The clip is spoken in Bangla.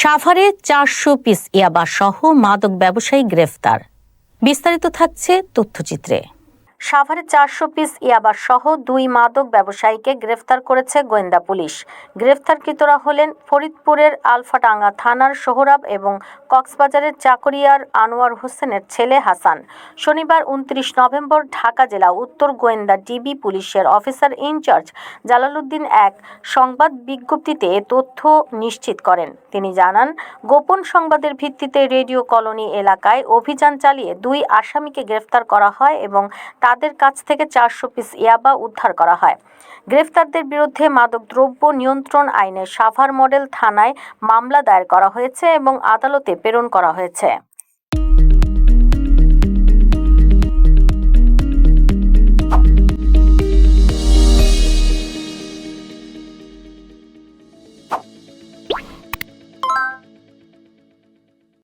সাভারে চারশো পিস ইয়াবা সহ মাদক ব্যবসায়ী গ্রেফতার। বিস্তারিত থাকছে তথ্যচিত্রে। সাভারে চারশো পিস ইয়াবা সহ দুই মাদক ব্যবসায়ীকে গ্রেফতার করেছে গোয়েন্দা পুলিশ। গ্রেফতারকৃতরা হলেন ফরিদপুরের আলফাটাঙ্গা থানার সোহরাব এবং কক্সবাজারের চাকরিয়ার আনোয়ার হোসেনের ছেলে হাসান। শনিবার উনত্রিশ নভেম্বর ঢাকা জেলা উত্তর গোয়েন্দা ডিবি পুলিশের অফিসার ইনচার্জ জালালউদ্দিন এক সংবাদ বিজ্ঞপ্তিতে তথ্য নিশ্চিত করেন। তিনি জানান, গোপন সংবাদের ভিত্তিতে রেডিও কলোনি এলাকায় অভিযান চালিয়ে দুই আসামিকে গ্রেফতার করা হয় এবং তাদের কাছ থেকে চারশো পিস ইয়াবা উদ্ধার করা হয়। গ্রেফতারদের বিরুদ্ধে মাদকদ্রব্য নিয়ন্ত্রণ আইনে সাভার মডেল থানায় মামলা দায়ের করা হয়েছে এবং আদালতে প্রেরণ করা হয়েছে।